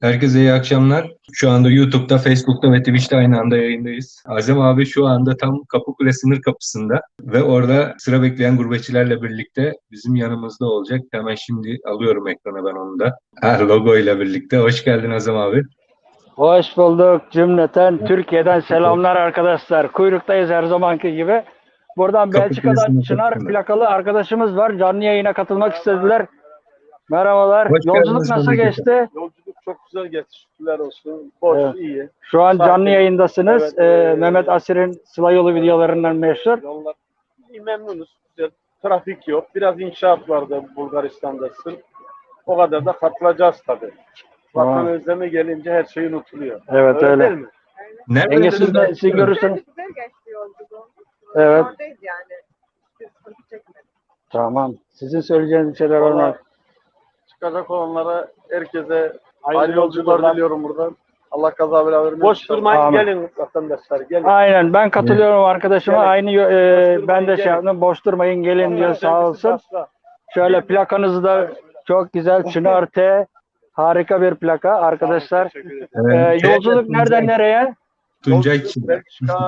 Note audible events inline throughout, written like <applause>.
Herkese iyi akşamlar. Şu anda YouTube'da, Facebook'ta ve Twitch'te aynı anda yayındayız. Azem abi şu anda tam Kapıkule sınır kapısında ve orada sıra bekleyen gurbetçilerle birlikte bizim yanımızda olacak. Hemen şimdi alıyorum ekrana ben onu da. Ha, logo ile birlikte. Hoş geldin Azem abi. Hoş bulduk cümleten. Türkiye'den selamlar arkadaşlar. Kuyruktayız her zamanki gibi. Buradan Belçika'dan Çınar plakalı arkadaşımız var. Canlı yayına katılmak istediler. Merhabalar. Hoş Yolculuk nasıl geçti? Yolculuk çok güzel geçti. Şükürler olsun. Boş, Evet. iyi. Şu an Sakin. canlı yayındasınız. Evet, Ee, ee, Mehmet Asir'in Sıla Yolu videolarından meşhur. Yollar iyi memnunuz. Güzel. Trafik yok. Biraz inşaat vardı Bulgaristan'da sırf. O kadar da katılacağız tabii. Vatan Tamam. özlemi gelince her şey unutuluyor. Evet öyle. değil mi? Yenge Neredeydiniz? siz de siz görürsünüz. Güzel geçti yolculuğumuz. Evet. Oradayız yani. Tamam. Sizin söyleyeceğiniz bir şeyler var mı? Çıkacak olanlara herkese Hayırlı hayırlı yolculuklar yolculuklar. diliyorum buradan. Allah kaza bela vermesin. Boş durmayın Amin. gelin vatandaşlar gelin. Aynen ben katılıyorum arkadaşıma. Gelin. Aynı yo- e, durmayın, ben de şey gelin. yaptım. Boş durmayın gelin diyor sağ olsun. Şöyle plakanız da çok güzel. <laughs> Çınar T. Harika bir plaka arkadaşlar. Ee, yolculuk Tuncay- nereden nereye? Tuncay Çin. Belçika,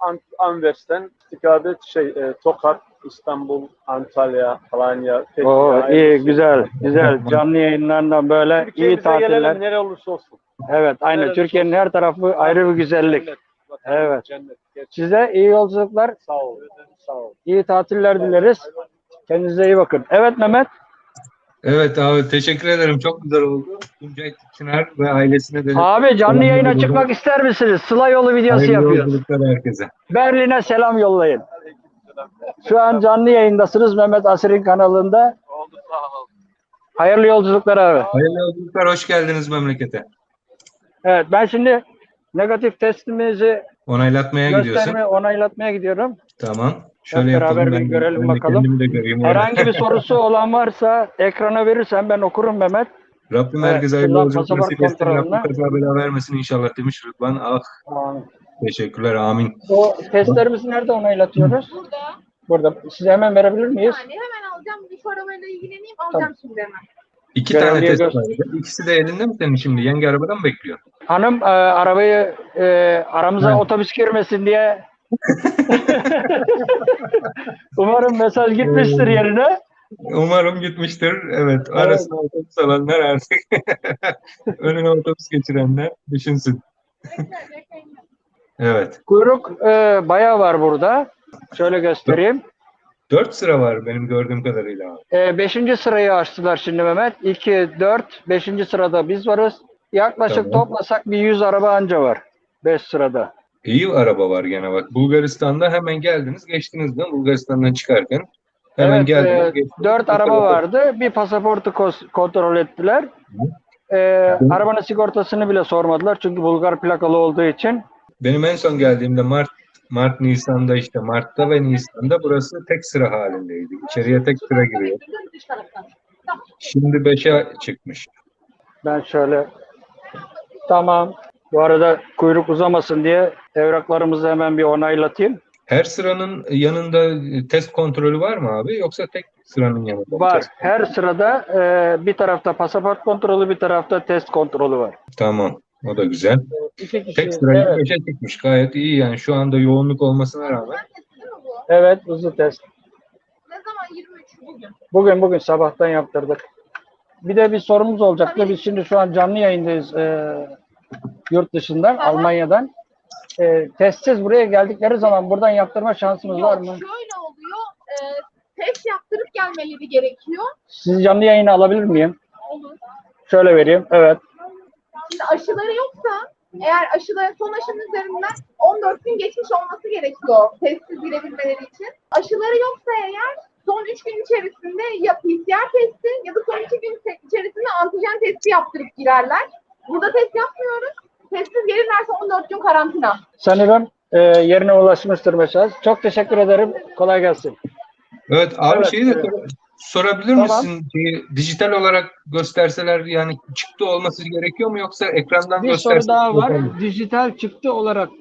An- Anvers'ten istikamet şey, e, Tokat, İstanbul, Antalya, Alanya, Fethiye. Oo, iyi güzel güzel canlı yayınlardan böyle iyi tatiller. gelelim nere olursa olsun. Evet Neresi Türkiye'nin olsun. her tarafı ayrı bir güzellik. Cennet, vatan, Evet. Cennet. Gerçekten Size iyi yolculuklar, Sağ ol. Sağ ol. iyi tatiller dileriz. Kendinize iyi bakın. Evet Mehmet. Evet abi teşekkür ederim. Çok güzel oldu. Tuncay Çınar ve ailesine de Abi canlı yayına çıkmak ister misiniz? Sıla yolu videosu hayırlı yapıyoruz. yolculuklar herkese. Berlin'e selam yollayın. Şu an canlı yayındasınız Mehmet Asir'in kanalında. Oldu sağ ol. Hayırlı yolculuklar abi. Hayırlı yolculuklar. Hoş geldiniz memlekete. Evet ben şimdi negatif testimizi Onaylatmaya gidiyorsun. onaylatmaya gidiyorum. Tamam. Şöyle Hep beraber yapalım. bir Ben, görelim ben bakalım. de göreyim. Herhangi bir <laughs> sorusu olan varsa ekrana verirsen ben okurum Mehmet. Rabbim Evet, herkese hayırlı nasip etsin. kontrolüne. Rabbim kaza bela vermesin inşallah demiş Rıdvan. Ah teşekkürler amin. O testlerimizi nerede onaylatıyoruz? Burada. Burada. Size hemen verebilir miyiz? saniye hemen alacağım. Bir şu arabayla ilgileneyim. Alacağım şimdi hemen. İki Görevliye tane test var. İkisi de elinde mi senin şimdi? Yenge arabadan mı bekliyor? Hanım e, arabayı e, aramıza Evet. otobüs girmesin diye <laughs> Umarım mesaj gitmiştir Ee, yerine. Umarım gitmiştir. Evet. Arasına otobüs alanlar artık <laughs> önüne otobüs geçirenler düşünsün. Bekle, bekleyin. Evet. Kuyruk e, bayağı var burada. Şöyle göstereyim. Dört sıra var benim gördüğüm kadarıyla. E, beşinci sırayı açtılar şimdi Mehmet. 2, 4, beşinci sırada biz varız. Yaklaşık Tamam. toplasak bir 100 araba anca var. 5 sırada. İyi araba var gene bak. Bulgaristan'da hemen geldiniz. Geçtiniz değil mi? Bulgaristan'dan çıkarken. Hemen evet, geldiniz. e, geçtiniz. 4 Bu araba vardı. Bir pasaportu kontrol ettiler. E, arabanın sigortasını bile sormadılar. Çünkü Bulgar plakalı olduğu için. Benim en son geldiğimde Mart Mart Nisan'da işte Mart'ta ve Nisan'da burası tek sıra halindeydi. İçeriye tek sıra giriyor. Şimdi 5'e çıkmış. Ben şöyle tamam. Bu arada kuyruk uzamasın diye evraklarımızı hemen bir onaylatayım. Her sıranın yanında test kontrolü var mı abi? Yoksa tek sıranın yanında mı Var. test? Her sırada e, bir tarafta pasaport kontrolü, bir tarafta test kontrolü var. Tamam. O da güzel. Kişi. Tek sırayla Evet, 5'e çıkmış. Gayet iyi yani. Şu anda yoğunluk olmasına rağmen. Evet hızlı test. Ne zaman 23 bugün? Bugün bugün sabahtan yaptırdık. Bir de bir sorumuz olacaktı. Biz şimdi şu an canlı yayındayız e, yurt dışından, Aha. Almanya'dan. E, testsiz buraya geldikleri zaman buradan yaptırma şansımız var Yok, mı? şöyle oluyor. E, test yaptırıp gelmeleri gerekiyor. Sizi canlı yayına alabilir miyim? Olur. Şöyle vereyim. Evet. Şimdi aşıları yoksa eğer aşıları son aşının üzerinden 14 gün geçmiş olması gerekiyor testsiz girebilmeleri için. Aşıları yoksa eğer son 3 gün içerisinde ya PCR testi ya da son 2 gün içerisinde antijen testi yaptırıp girerler. Burada test yapmıyoruz. Testsiz gelirlerse 14 gün karantina. Sanırım e, yerine ulaşmıştır mesaj. Çok teşekkür ederim. Kolay gelsin. Evet abi Evet, şeyi de sor- sorabilir Tamam. misin? Dijital olarak gösterseler yani çıktı olması gerekiyor mu yoksa ekrandan Bir soru daha var. mi? Dijital çıktı olarak. Böyle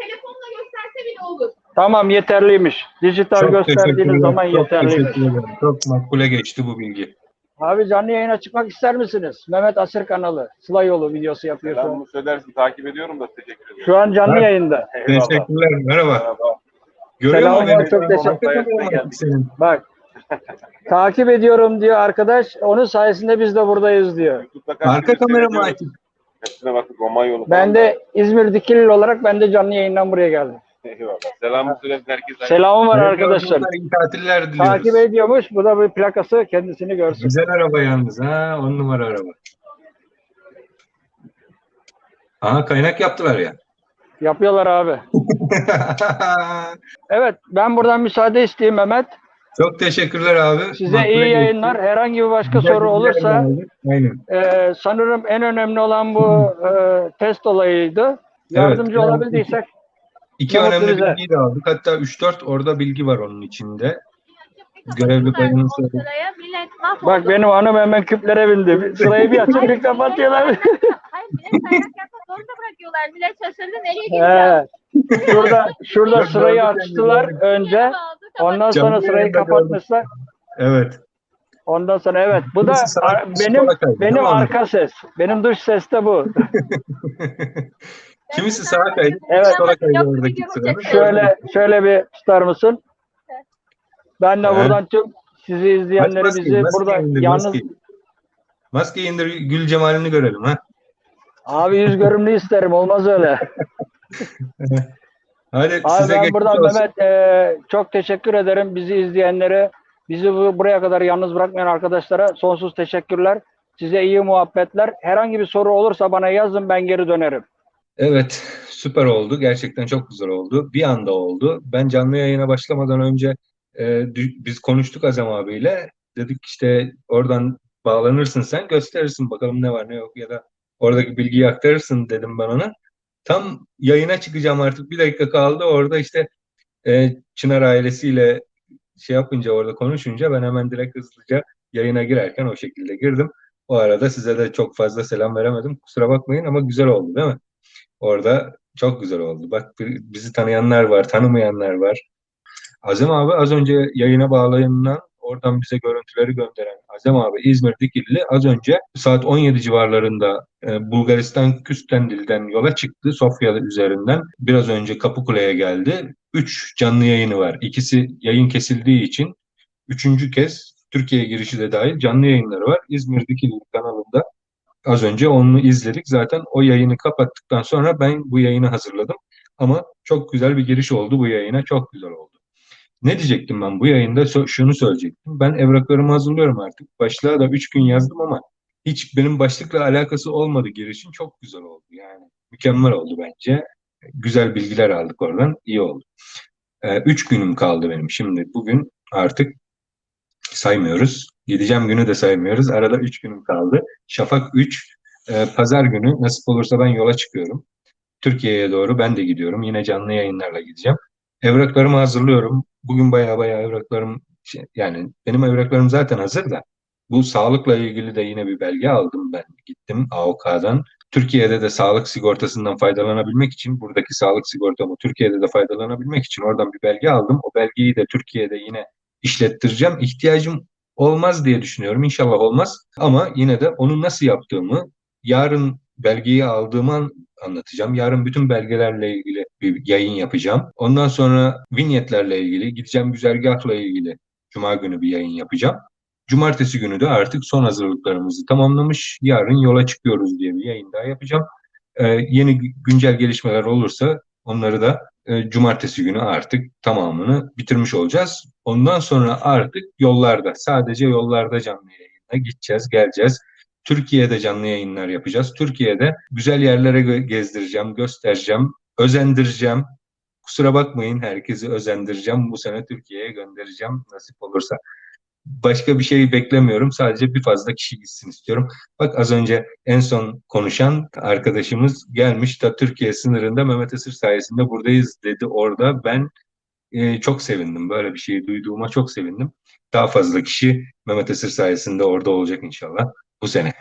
telefonla gösterse bile olur. Tamam yeterliymiş. Dijital Çok gösterdiğiniz zaman çok yeterliymiş. teşekkür ederim. Çok makbule geçti bu bilgi. Abi canlı yayına çıkmak ister misiniz? Mehmet Asır kanalı. Sıla yolu videosu yapıyor şu an. Selamını söylersin. Takip ediyorum da teşekkür ederim. Şu an canlı Evet. yayında. Eyvallah. Teşekkürler. Merhaba. Merhaba. Görüyor Selam musun çok teşekkür ederim. Bak. Takip ediyorum diyor arkadaş. Onun sayesinde biz de buradayız diyor. Arka gündür kamera mı açık? Hepsine baktık. Roman yolu Ben de İzmir Dikilili olarak ben de canlı yayından buraya geldim. Eyvallah. Selamını söylersin herkese. Selamım var arkadaşlar. iyi tatiller diliyoruz. Takip ediyormuş. Bu da bir plakası kendisini görsün. Güzel araba yalnız ha. On numara araba. Aha kaynak yaptılar ya. Yapıyorlar abi. <laughs> Evet ben buradan müsaade isteyeyim Mehmet. Çok teşekkürler abi. Size Makbule iyi geçti. yayınlar. Herhangi bir başka Güzel soru olursa. Aynen. e, sanırım en önemli olan bu e, test olayıydı. Yardımcı Evet. olabildiysek İki önemli bize. bilgiyi de aldık. Hatta 3-4 orada bilgi var onun içinde. Görevli bayanın söyledi. Bak benim hanım hemen küplere bindi. Sırayı bir açıp bir kapatıyorlar. Hayır millet kaynak <laughs> yapmak zorunda bırakıyorlar. Millet şaşırdı nereye gidiyor? He. Şurada şurada sırayı açtılar önce. Ondan sonra Canlı sırayı yayında kapatmışlar. Evet. Ondan sonra evet. Bu da benim kaydı, benim mi arka ses. Benim dış ses de bu. <laughs> Kimisi sağa kaydı, Evet. sola kaydı oradaki sırada. Şöyle şöyle bir tutar mısın? Ben de Evet. buradan tüm sizi izleyenleri Maskeyi, bizi maskeyi burada indir, yalnız maskeyi. Maskeyi indir, gül cemalini görelim ha. abi yüz görümlü isterim olmaz öyle. <laughs> Hadi Abi size ben buradan olsun. Mehmet e, çok teşekkür ederim bizi izleyenlere. Bizi bu, buraya kadar yalnız bırakmayan arkadaşlara sonsuz teşekkürler. Size iyi muhabbetler. Herhangi bir soru olursa bana yazın ben geri dönerim. Evet, süper oldu. Gerçekten çok güzel oldu. Bir anda oldu. Ben canlı yayına başlamadan önce e, biz konuştuk Azam abiyle. Dedik işte oradan bağlanırsın sen gösterirsin bakalım ne var ne yok ya da oradaki bilgiyi aktarırsın dedim ben ona. Tam yayına çıkacağım artık bir dakika kaldı. Orada işte e, Çınar ailesiyle şey yapınca orada konuşunca ben hemen direkt hızlıca yayına girerken o şekilde girdim. O arada size de çok fazla selam veremedim. Kusura bakmayın ama güzel oldu değil mi? Orada çok güzel oldu. Bak bizi tanıyanlar var, tanımayanlar var. Azem abi az önce yayına bağlayanından oradan bize görüntüleri gönderen Azem abi İzmir Dikilli az önce saat 17 civarlarında e, Bulgaristan Küstendil'den yola çıktı Sofya üzerinden. Biraz önce Kapıkule'ye geldi. Üç canlı yayını var. İkisi yayın kesildiği için üçüncü kez Türkiye girişi de dahil canlı yayınları var. İzmir Dikilli kanalında Az önce onu izledik. Zaten o yayını kapattıktan sonra ben bu yayını hazırladım. Ama çok güzel bir giriş oldu bu yayına. Çok güzel oldu. Ne diyecektim ben bu yayında? Şunu söyleyecektim. Ben evraklarımı hazırlıyorum artık. Başlığa da 3 gün yazdım ama hiç benim başlıkla alakası olmadı girişin. Çok güzel oldu yani. Mükemmel oldu bence. Güzel bilgiler aldık oradan. İyi oldu. 3 günüm kaldı benim şimdi. Bugün artık saymıyoruz. Gideceğim günü de saymıyoruz. Arada 3 günüm kaldı. Şafak 3. Ee, Pazar günü nasip olursa ben yola çıkıyorum. Türkiye'ye doğru ben de gidiyorum. Yine canlı yayınlarla gideceğim. Evraklarımı hazırlıyorum. Bugün baya baya evraklarım şey, yani benim evraklarım zaten hazır da bu sağlıkla ilgili de yine bir belge aldım ben. Gittim AOK'dan. Türkiye'de de sağlık sigortasından faydalanabilmek için buradaki sağlık sigortamı Türkiye'de de faydalanabilmek için oradan bir belge aldım. O belgeyi de Türkiye'de yine işlettireceğim. İhtiyacım olmaz diye düşünüyorum. İnşallah olmaz. Ama yine de onu nasıl yaptığımı yarın belgeyi aldığımı an- anlatacağım. Yarın bütün belgelerle ilgili bir yayın yapacağım. Ondan sonra vinyetlerle ilgili, gideceğim güzergahla ilgili Cuma günü bir yayın yapacağım. Cumartesi günü de artık son hazırlıklarımızı tamamlamış. Yarın yola çıkıyoruz diye bir yayın daha yapacağım. Ee, yeni gü- güncel gelişmeler olursa onları da e, cumartesi günü artık tamamını bitirmiş olacağız. Ondan sonra artık yollarda, sadece yollarda canlı yayına gideceğiz, geleceğiz. Türkiye'de canlı yayınlar yapacağız. Türkiye'de güzel yerlere gezdireceğim, göstereceğim, özendireceğim. Kusura bakmayın herkesi özendireceğim. Bu sene Türkiye'ye göndereceğim nasip olursa. Başka bir şey beklemiyorum. Sadece bir fazla kişi gitsin istiyorum. Bak az önce en son konuşan arkadaşımız gelmiş da Türkiye sınırında Mehmet Esir sayesinde buradayız dedi orada. Ben e, çok sevindim. Böyle bir şeyi duyduğuma çok sevindim. Daha fazla kişi Mehmet Esir sayesinde orada olacak inşallah bu sene.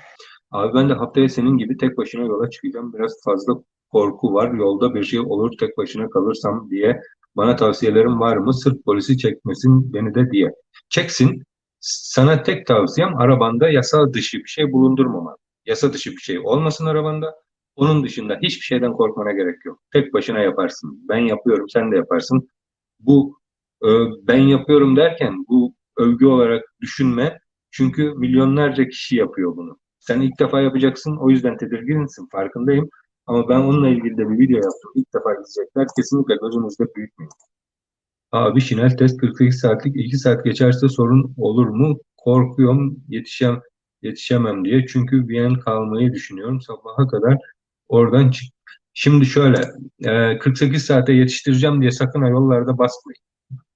Abi ben de haftaya senin gibi tek başına yola çıkacağım. Biraz fazla korku var. Yolda bir şey olur tek başına kalırsam diye. Bana tavsiyelerin var mı? Sırf polisi çekmesin beni de diye. Çeksin. Sana tek tavsiyem arabanda yasal dışı bir şey bulundurmaman. Yasa dışı bir şey olmasın arabanda. Onun dışında hiçbir şeyden korkmana gerek yok. Tek başına yaparsın. Ben yapıyorum, sen de yaparsın. Bu e, ben yapıyorum derken bu övgü olarak düşünme. Çünkü milyonlarca kişi yapıyor bunu. Sen ilk defa yapacaksın, o yüzden tedirginsin, farkındayım. Ama ben onunla ilgili de bir video yaptım. İlk defa izleyecekler. Kesinlikle gözünüzde büyütmeyin. Abi Şinel test 48 saatlik 2 saat geçerse sorun olur mu? Korkuyorum yetişem yetişemem diye. Çünkü Viyen kalmayı düşünüyorum. Sabaha kadar oradan çık. Şimdi şöyle e, 48 saate yetiştireceğim diye sakın yollarda basmayın.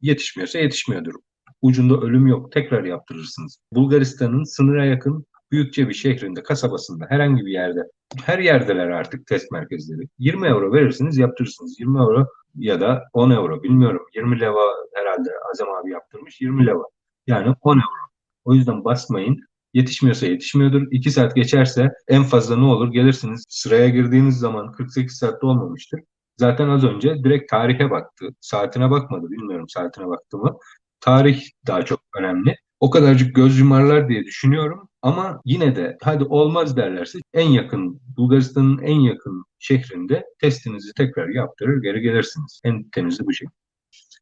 Yetişmiyorsa yetişmiyordur. Ucunda ölüm yok. Tekrar yaptırırsınız. Bulgaristan'ın sınıra yakın büyükçe bir şehrinde, kasabasında, herhangi bir yerde. Her yerdeler artık test merkezleri. 20 euro verirsiniz yaptırırsınız. 20 euro ya da 10 euro bilmiyorum. 20 leva herhalde Azam abi yaptırmış. 20 leva. Yani 10 euro. O yüzden basmayın. Yetişmiyorsa yetişmiyordur. 2 saat geçerse en fazla ne olur? Gelirsiniz sıraya girdiğiniz zaman 48 saatte olmamıştır. Zaten az önce direkt tarihe baktı. Saatine bakmadı. Bilmiyorum saatine baktı mı. Tarih daha çok önemli. O kadarcık göz yumarlar diye düşünüyorum. Ama yine de hadi olmaz derlerse en yakın Bulgaristan'ın en yakın şehrinde testinizi tekrar yaptırır geri gelirsiniz. En temizi bu şey.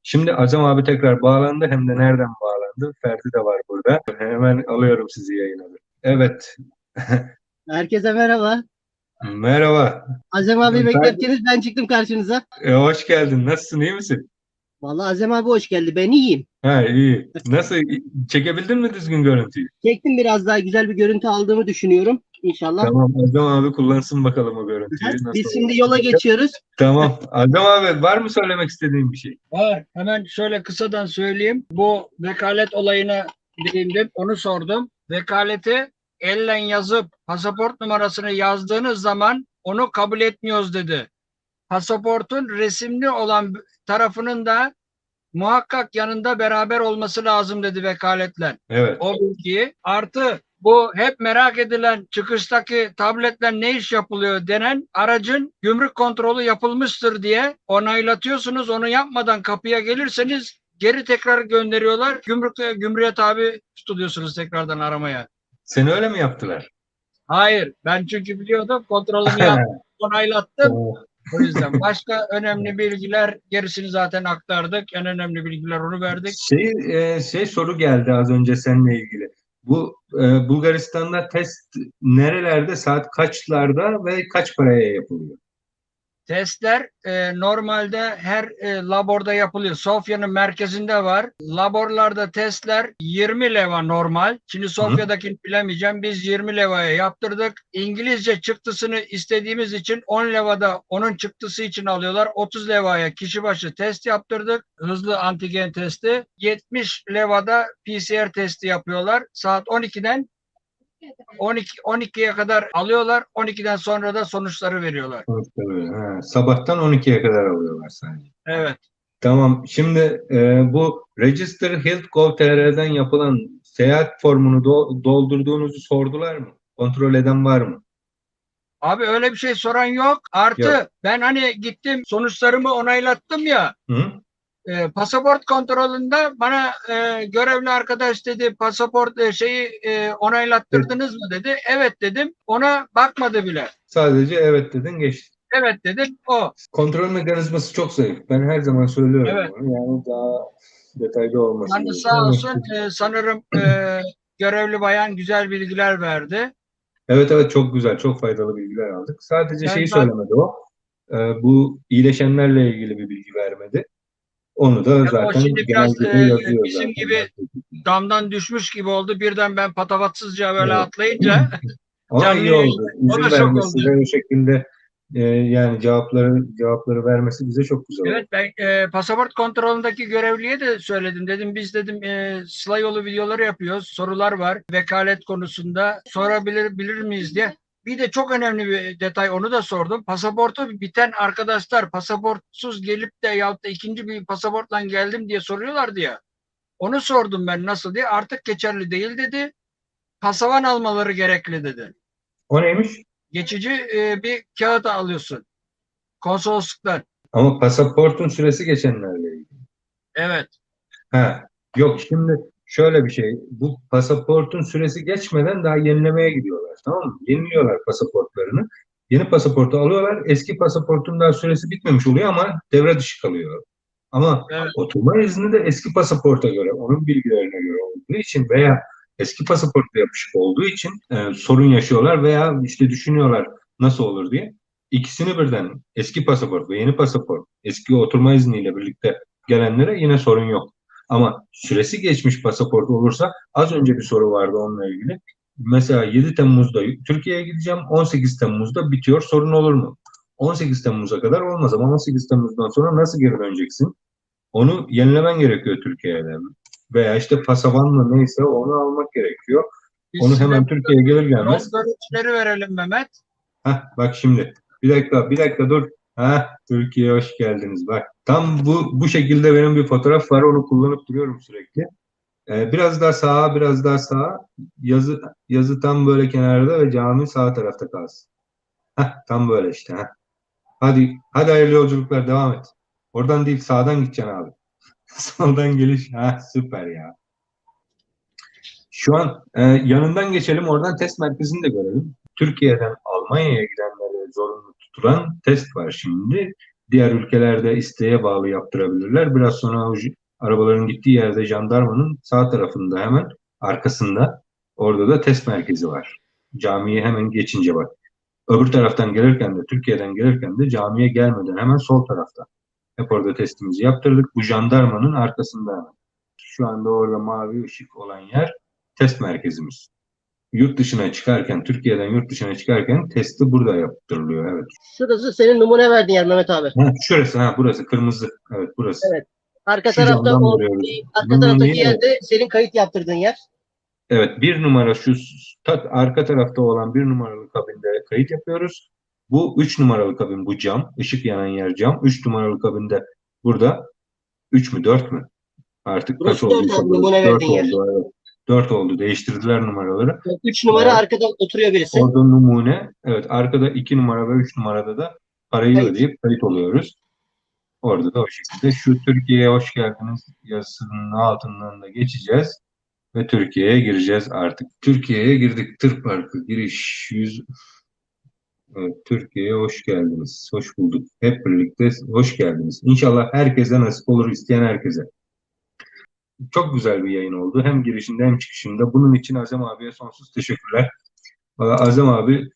Şimdi Azam abi tekrar bağlandı. Hem de nereden bağlandı? Ferdi de var burada. Hemen alıyorum sizi yayına. Evet. <laughs> Herkese merhaba. Merhaba. Azem abi beklettiniz ben çıktım karşınıza. E, hoş geldin. Nasılsın? iyi misin? Vallahi Azem abi hoş geldi. Ben iyiyim. Ha iyi. Nasıl? Çekebildin mi düzgün görüntüyü? Çektim biraz daha güzel bir görüntü aldığımı düşünüyorum. İnşallah. Tamam. Azam abi kullansın bakalım o görüntüyü. Nasıl Biz olur? şimdi yola geçiyoruz. Tamam. Azam abi var mı söylemek istediğin bir şey? Var. Hemen şöyle kısadan söyleyeyim. Bu vekalet olayına değindim. Onu sordum. Vekaleti elle yazıp pasaport numarasını yazdığınız zaman onu kabul etmiyoruz dedi. Pasaportun resimli olan tarafının da muhakkak yanında beraber olması lazım dedi vekaletle. Evet. O bilgiyi. Artı bu hep merak edilen çıkıştaki tabletle ne iş yapılıyor denen aracın gümrük kontrolü yapılmıştır diye onaylatıyorsunuz. Onu yapmadan kapıya gelirseniz geri tekrar gönderiyorlar. Gümrükte gümrüğe tabi tutuluyorsunuz tekrardan aramaya. Seni öyle mi yaptılar? Hayır. Ben çünkü biliyordum. Kontrolümü yaptım. <laughs> Onaylattım. O yüzden başka önemli bilgiler gerisini zaten aktardık. En önemli bilgiler onu verdik. Şey, e, şey soru geldi az önce seninle ilgili. Bu e, Bulgaristan'da test nerelerde, saat kaçlarda ve kaç paraya yapılıyor? Testler e, normalde her e, laborda yapılıyor. Sofya'nın merkezinde var. Laborlarda testler 20 leva normal. Şimdi Sofya'dakini bilemeyeceğim. Biz 20 levaya yaptırdık. İngilizce çıktısını istediğimiz için 10 levada onun çıktısı için alıyorlar. 30 levaya kişi başı test yaptırdık. Hızlı antigen testi. 70 levada PCR testi yapıyorlar. Saat 12'den 12 12'ye kadar alıyorlar. 12'den sonra da sonuçları veriyorlar. Tabii, ha, sabahtan 12'ye kadar alıyorlar sadece. Evet. Tamam. Şimdi e, bu Register Health.gov.tr'den yapılan seyahat formunu do- doldurduğunuzu sordular mı? Kontrol eden var mı? Abi öyle bir şey soran yok. Artı Yok. ben hani gittim sonuçlarımı onaylattım ya. Hı? E, pasaport kontrolünde bana e, görevli arkadaş dedi pasaport e, şeyi e, onaylattırdınız mı dedi. Evet dedim. Ona bakmadı bile. Sadece evet dedin geçti. Evet dedim. O. Kontrol mekanizması çok zayıf. Ben her zaman söylüyorum. Evet. bunu. Yani daha detaylı olması Yani gerekiyor. sağ olsun e, sanırım e, görevli bayan güzel bilgiler verdi. Evet evet çok güzel, çok faydalı bilgiler aldık. Sadece Ben şeyi zaten- söylemedi o. Ee, bu iyileşenlerle ilgili bir bilgi vermedi. Onu da o zaten şimdi biraz, e, yazıyor bizim zaten. gibi Damdan düşmüş gibi oldu. Birden ben patavatsızca böyle Evet. atlayınca <laughs> Ama canlı iyi oldu. o da İzin vermesi oldu. ve o şekilde e, yani cevapları cevapları vermesi bize çok güzel oldu. Evet ben e, pasaport kontrolündeki görevliye de söyledim. Dedim biz dedim e, sıla yolu videoları yapıyoruz. Sorular var vekalet konusunda. Sorabilir bilir miyiz diye. Bir de çok önemli bir detay onu da sordum. Pasaportu biten arkadaşlar pasaportsuz gelip de yahut da ikinci bir pasaportla geldim diye soruyorlardı ya. Onu sordum ben nasıl diye. Artık geçerli değil dedi. Pasavan almaları gerekli dedi. O neymiş? Geçici e, bir kağıt alıyorsun. Konsolosluktan. Ama pasaportun süresi geçenlerle ilgili. Evet. Ha, yok şimdi şöyle bir şey. Bu pasaportun süresi geçmeden daha yenilemeye gidiyorlar. Tamam mı? Yeniliyorlar pasaportlarını. Yeni pasaportu alıyorlar. Eski pasaportun daha süresi bitmemiş oluyor ama devre dışı kalıyor. Ama Evet. oturma izni de eski pasaporta göre, onun bilgilerine göre olduğu için veya eski pasaportla yapışık olduğu için e, sorun yaşıyorlar veya işte düşünüyorlar nasıl olur diye. İkisini birden eski pasaport ve yeni pasaport, eski oturma izniyle birlikte gelenlere yine sorun yok. Ama süresi geçmiş pasaport olursa az önce bir soru vardı onunla ilgili. Mesela 7 Temmuz'da Türkiye'ye gideceğim. 18 Temmuz'da bitiyor. Sorun olur mu? 18 Temmuz'a kadar olmaz ama 18 Temmuz'dan sonra nasıl geri döneceksin? Onu yenilemen gerekiyor Türkiye'de. Veya işte pasavan mı neyse onu almak gerekiyor. Biz Onu hemen Türkiye'ye gelir gelmez. görüntüleri verelim Mehmet. Heh, bak şimdi. Bir dakika, bir dakika dur. Ha, Türkiye'ye hoş geldiniz. Bak, tam bu bu şekilde benim bir fotoğraf var. Onu kullanıp duruyorum sürekli. Ee, biraz daha sağa, biraz daha sağa. Yazı yazı tam böyle kenarda ve cami sağ tarafta kalsın. Heh, tam böyle işte. Heh. Hadi, hadi hayırlı yolculuklar devam et. Oradan değil, sağdan gideceksin abi. <laughs> Soldan geliş. Ha, süper ya. Şu an e, yanından geçelim, oradan test merkezini de görelim. Türkiye'den Almanya'ya gidenlere zorunlu tutulan test var şimdi. Diğer ülkelerde isteğe bağlı yaptırabilirler. Biraz sonra arabaların gittiği yerde jandarmanın sağ tarafında hemen arkasında orada da test merkezi var. Camiye hemen geçince bak. Öbür taraftan gelirken de Türkiye'den gelirken de camiye gelmeden hemen sol tarafta. Hep orada testimizi yaptırdık. Bu jandarmanın arkasında hemen. Şu anda orada mavi ışık olan yer test merkezimiz yurt dışına çıkarken, Türkiye'den yurt dışına çıkarken testi burada yaptırılıyor. Evet. Şurası senin numune verdiğin yer Mehmet abi. Ha, şurası, ha burası kırmızı. Evet, burası. Evet. Arka Şu tarafta o görüyoruz. arka taraftaki de- yerde senin kayıt yaptırdığın yer. Evet, bir numara şu ta- arka tarafta olan bir numaralı kabinde kayıt yapıyoruz. Bu üç numaralı kabin, bu cam, ışık yanan yer cam. Üç numaralı kabinde burada üç mü, dört mü? Artık Burası kaç oldu, Dört oldu, evet. Dört oldu. Değiştirdiler numaraları. Üç numara Evet. arkada oturuyor birisi. Orada numune. Evet arkada 2 numara ve 3 numarada da parayı Kayıt. ödeyip kayıt oluyoruz. Orada da o şekilde şu Türkiye'ye hoş geldiniz yazısının altından da geçeceğiz ve Türkiye'ye gireceğiz artık. Türkiye'ye girdik. Tır Parkı giriş 100 Evet, Türkiye'ye hoş geldiniz. Hoş bulduk. Hep birlikte hoş geldiniz. İnşallah herkese nasip olur isteyen herkese. Çok güzel bir yayın oldu. Hem girişinde hem çıkışında. Bunun için Azem abiye sonsuz teşekkürler. Azem abi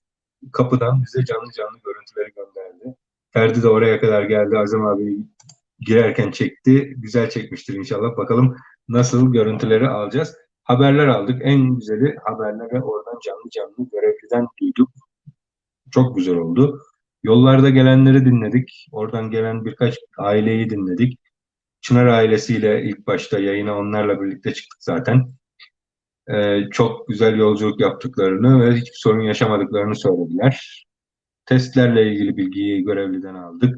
kapıdan bize canlı canlı görüntüleri gönderdi. Ferdi de oraya kadar geldi. Azem abi girerken çekti. Güzel çekmiştir inşallah. Bakalım nasıl görüntüleri alacağız. Haberler aldık. En güzeli haberleri oradan canlı canlı görevliden duyduk. Çok güzel oldu. Yollarda gelenleri dinledik. Oradan gelen birkaç aileyi dinledik. Çınar ailesiyle ilk başta yayına onlarla birlikte çıktık zaten. Ee, çok güzel yolculuk yaptıklarını ve hiçbir sorun yaşamadıklarını söylediler. Testlerle ilgili bilgiyi görevliden aldık.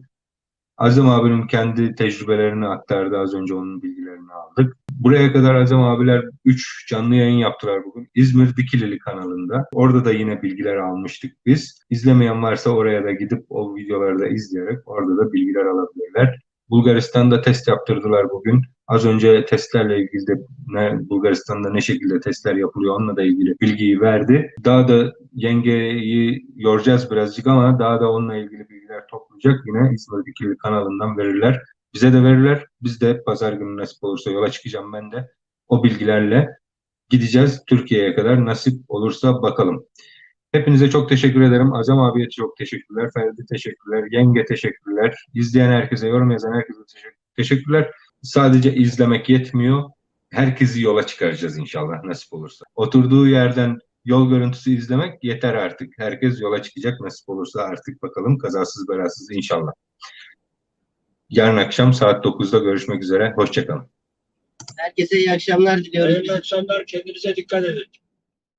Azim abinin kendi tecrübelerini aktardı. Az önce onun bilgilerini aldık. Buraya kadar Azim abiler 3 canlı yayın yaptılar bugün. İzmir Dikilili kanalında. Orada da yine bilgiler almıştık biz. İzlemeyen varsa oraya da gidip o videoları da izleyerek orada da bilgiler alabilirler. Bulgaristan'da test yaptırdılar bugün. Az önce testlerle ilgili de ne, Bulgaristan'da ne şekilde testler yapılıyor onunla da ilgili bilgiyi verdi. Daha da yengeyi yoracağız birazcık ama daha da onunla ilgili bilgiler toplayacak. Yine İsmail Dikili kanalından verirler. Bize de verirler. Biz de pazar günü nasip olursa yola çıkacağım ben de. O bilgilerle gideceğiz Türkiye'ye kadar nasip olursa bakalım. Hepinize çok teşekkür ederim. Azam abiye çok teşekkürler. Ferdi teşekkürler. Yenge teşekkürler. İzleyen herkese, yorum yazan herkese teşekkür- teşekkürler. Sadece izlemek yetmiyor. Herkesi yola çıkaracağız inşallah nasip olursa. Oturduğu yerden yol görüntüsü izlemek yeter artık. Herkes yola çıkacak nasip olursa artık bakalım kazasız belasız inşallah. Yarın akşam saat 9'da görüşmek üzere. Hoşçakalın. Herkese iyi akşamlar diliyoruz. Hayırlı akşamlar. Kendinize dikkat edin.